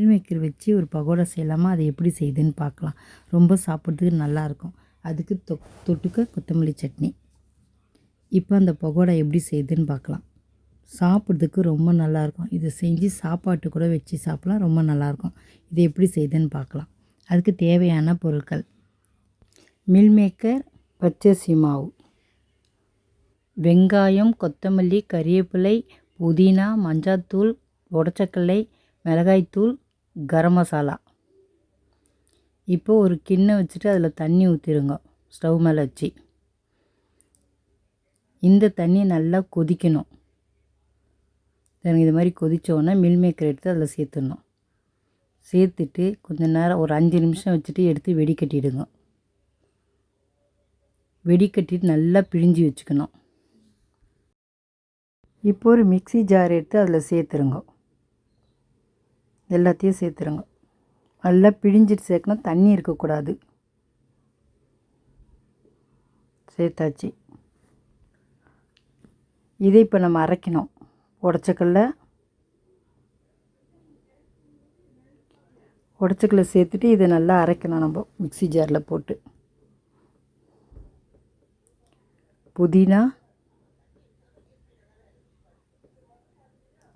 Meal maker வச்சு ஒரு பகோடா செய்யலாமா? அதை எப்படி செய்யுதுன்னு பார்க்கலாம். ரொம்ப சாப்பிட்றதுக்கு நல்லாயிருக்கும். அதுக்கு தொ தொட்டுக்க கொத்தமல்லி சட்னி. இப்போ அந்த பகோடா எப்படி செய்யுதுன்னு பார்க்கலாம். சாப்பிட்றதுக்கு ரொம்ப நல்லாயிருக்கும். இதை செஞ்சு சாப்பாட்டு கூட வச்சு சாப்பிட்லாம். ரொம்ப நல்லாயிருக்கும். இதை எப்படி செய்யுதுன்னு பார்க்கலாம். அதுக்கு தேவையான பொருட்கள். மில் மேக்கர் பச்சரிசி மாவு. வெங்காயம் கொத்தமல்லி கறிவேப்பிலை புதினா மஞ்சாத்தூள் உடச்சக்கல்லை மிளகாய்த்தூள் கரம் மசாலா. இப்போது ஒரு கிண்ணம் வச்சுட்டு அதில் தண்ணி ஊற்றிடுங்க ஸ்டவ் மேலே வச்சு. இந்த தண்ணி நல்லா கொதிக்கணும். எனக்கு இது மாதிரி கொதித்தோடனே மில் மேக்கர் எடுத்து அதில் சேர்த்துடணும். சேர்த்துட்டு கொஞ்ச நேரம் ஒரு அஞ்சு நிமிஷம் வச்சுட்டு எடுத்து வெடிக்கட்டிடுங்க வெடிக்கட்டிட்டு நல்லா பிழிஞ்சு வச்சுக்கணும். இப்போ ஒரு மிக்ஸி ஜார் எடுத்து அதில் சேர்த்துருங்க. எல்லாத்தையும் சேர்த்துருங்க. நல்லா பிழிஞ்சிட்டு சேர்க்கணும். தண்ணி இருக்கக்கூடாது. சேர்த்தாச்சு. இதை இப்போ நம்ம அரைக்கணும். உடச்சக்கல்ல. உடச்சக்கல்ல சேர்த்துட்டு இதை நல்லா அரைக்கணும் நம்ம. மிக்ஸி ஜாரில் போட்டு. புதினா.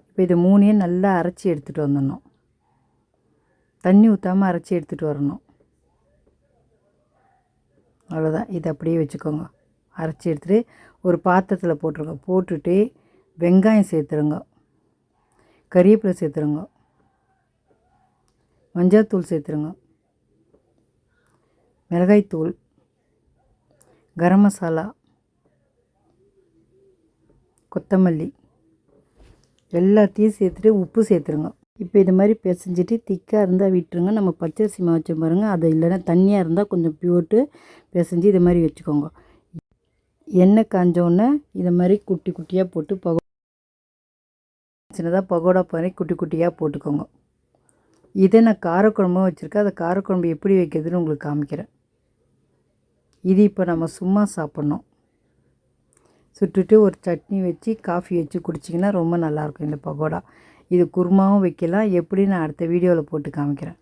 இப்போ இது மூணையும் நல்லா அரைச்சி எடுத்துகிட்டு வந்துடணும். தண்ணி ஊற்றாமல் அரைச்சி எடுத்துகிட்டு வரணும். அவ்வளோதான் இதை அப்படியே வச்சுக்கோங்க. அரைச்சி எடுத்துகிட்டு ஒரு பாத்திரத்தில் போட்டுருங்க. போட்டுட்டு வெங்காயம் சேர்த்துருங்க. கறிவேப்பிலை சேர்த்துருங்க. மஞ்சாத்தூள் சேர்த்துருங்க. மிளகாய்த்தூள். கரம் மசாலா. கொத்தமல்லி. எல்லாத்தையும் சேர்த்துட்டு உப்பு சேர்த்துருங்க. இப்போ இது மாதிரி பிசைஞ்சிட்டு திக்காக இருந்தால் விட்டுருங்க. நம்ம பச்சரிசி மாவு வச்சோம் பாருங்கள் அது இல்லைன்னா தண்ணியாக இருந்தால் கொஞ்சம் போட்டு பிசைஞ்சு இது மாதிரி வச்சுக்கோங்க. எண்ணெய் காஞ்சோடனே இதை மாதிரி குட்டி குட்டியாக போட்டு பகோ சின்னதாக பகோடா பண்ணி குட்டி குட்டியாக போட்டுக்கோங்க. இதை நான் காரக்குழம்பும் வச்சுருக்கேன். அதை காரக்குழம்பு எப்படி வைக்கிறதுன்னு உங்களுக்கு காமிக்கிறேன். இது இப்போ நம்ம சும்மா சாப்பிட்ணும். சுட்டுட்டு ஒரு சட்னி வச்சு காஃபி வச்சு குடிச்சிங்கன்னா ரொம்ப நல்லாயிருக்கும் இந்த பகோடா. இது குருமாவும் வைக்கலாம் எப்படி நான் அடுத்த வீடியோவில் போட்டு காமிக்கிறேன்.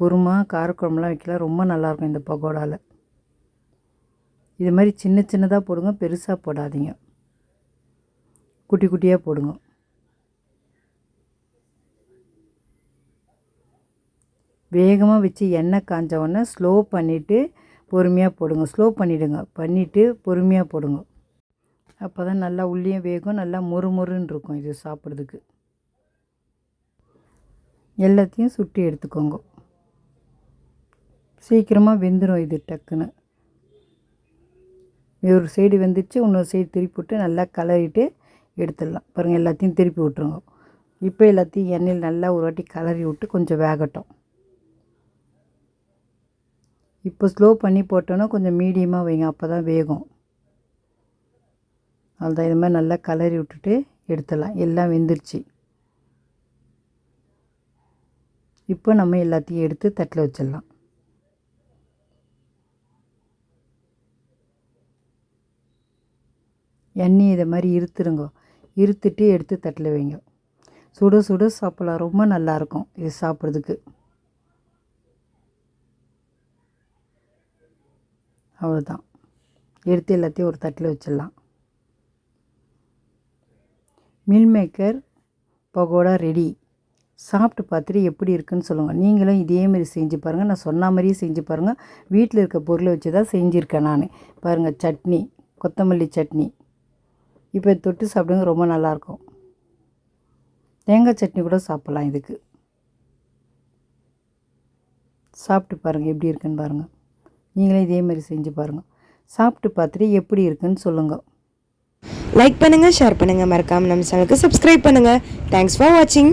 குருமா காரக்குழம்புலாம் வைக்கலாம் ரொம்ப நல்லாயிருக்கும் இந்த பகோடாவில் இது மாதிரி சின்ன சின்னதாக போடுங்க. பெருசாக போடாதீங்க. குட்டி குட்டியாக போடுங்க. வேகமாக வச்சு எண்ணெய் காஞ்ச உடனே ஸ்லோ பண்ணிவிட்டு பொறுமையாக போடுங்க. ஸ்லோ பண்ணிவிடுங்க பண்ணிவிட்டு பொறுமையாக போடுங்க. அப்போ தான் நல்லா உள்ளியும் வேகும். நல்லா முறுமுறுன்னு இருக்கும் இது சாப்பிட்றதுக்கு. எல்லாத்தையும் சுட்டி எடுத்துக்கோங்க. சீக்கிரமாக வெந்துடும் இது டக்குன்னு. ஒரு சைடு வெந்துச்சு இன்னொரு சைடு திருப்பி விட்டு நல்லா கலரிட்டு எடுத்துடலாம். பாருங்கள் எல்லாத்தையும் திருப்பி விட்ருங்க இப்போ எல்லாத்தையும் எண்ணெயில் நல்லா ஒரு வாட்டி கலரி விட்டு கொஞ்சம் வேகட்டும். இப்போ ஸ்லோ பண்ணி போட்டோன்னா கொஞ்சம் மீடியமாக வைங்க அப்போ தான் வேகும். அதுதான் இது மாதிரி நல்லா கலரி விட்டுட்டு எடுத்துடலாம். எல்லாம் வெந்துருச்சு. இப்போ நம்ம எல்லாத்தையும் எடுத்து தட்டில் வச்சிடலாம். எண்ணெய் இதை மாதிரி இருத்துருங்க. இருத்துட்டு எடுத்து தட்டில் வைங்க. சுட சுட சாப்பிட்லாம். ரொம்ப நல்லாயிருக்கும் இது சாப்பிட்றதுக்கு. அவ்வளோதான். எடுத்து எல்லாத்தையும் ஒரு தட்டில் வச்சிடலாம். மில் மேக்கர் பகோடா ரெடி சாப்பிட்டு பார்த்துட்டு எப்படி இருக்குன்னு சொல்லுங்கள் நீங்களும் இதேமாரி செஞ்சு பாருங்கள் நான் சொன்ன மாதிரியே செஞ்சு பாருங்கள் வீட்டில் இருக்க பொருளை வச்சு தான் செஞ்சுருக்கேன் நான். பாருங்கள் சட்னி கொத்தமல்லி சட்னி. இப்போ தொட்டு சாப்பிடுங்க ரொம்ப நல்லாயிருக்கும். தேங்காய் சட்னி கூட சாப்பிட்லாம் இதுக்கு. சாப்பிட்டு பாருங்கள் எப்படி இருக்குன்னு பாருங்கள் நீங்களே இதே மாதிரி செஞ்சு பாருங்கள் சாப்பிட்டு பார்த்துட்டு எப்படி இருக்குன்னு சொல்லுங்கள் லைக் பண்ணுங்கள் ஷேர் பண்ணுங்கள் மறக்காமல் நம்ம சேனலுக்கு சப்ஸ்கிரைப் பண்ணுங்கள் தேங்க்ஸ் ஃபார் வாட்சிங்